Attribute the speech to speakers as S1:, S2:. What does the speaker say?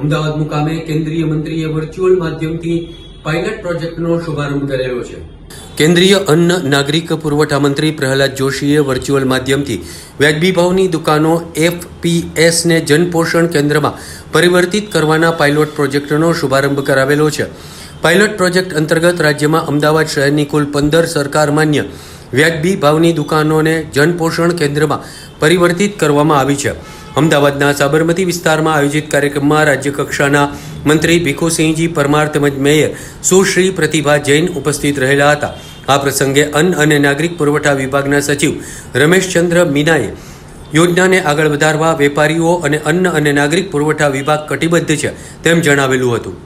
S1: અમદાવાદ મુકામે કેન્દ્રીય મંત્રીએ વર્ચ્યુઅલ માધ્યમથી પાયલટ પ્રોજેક્ટનો શુભારંભ કરેલો છે. કેન્દ્રીય અન્ન નાગરિક પુરવઠા મંત્રી પ્રહલાદ જોશીએ વર્ચ્યુઅલ માધ્યમથી વ્યાજબી ભાવની દુકાનો એફપીએસને જનપોષણ કેન્દ્રમાં પરિવર્તિત કરવાના પાયલોટ પ્રોજેક્ટનો શુભારંભ કરાવેલો છે. પાયલોટ પ્રોજેક્ટ અંતર્ગત રાજ્યમાં અમદાવાદ શહેરની કુલ પંદર સરકાર માન્ય વ્યાજબી ભાવની દુકાનોને જનપોષણ કેન્દ્રમાં પરિવર્તિત કરવામાં આવી છે. અમદાવાદના સાબરમતી વિસ્તારમાં આયોજિત કાર્યક્રમમાં રાજ્યકક્ષાના મંત્રી ભીખુસિંહજી પરમાર તેમજ મેયર સુશ્રી પ્રતિભા જૈન ઉપસ્થિત રહેલા હતા. આ પ્રસંગે અન્ન અને નાગરિક પુરવઠા વિભાગના સચિવ રમેશચંદ્ર મીનાએ યોજનાને આગળ વધારવા વેપારીઓ અને અન્ન અને નાગરિક પુરવઠા વિભાગ કટિબદ્ધ છે તેમ જણાવેલું હતું.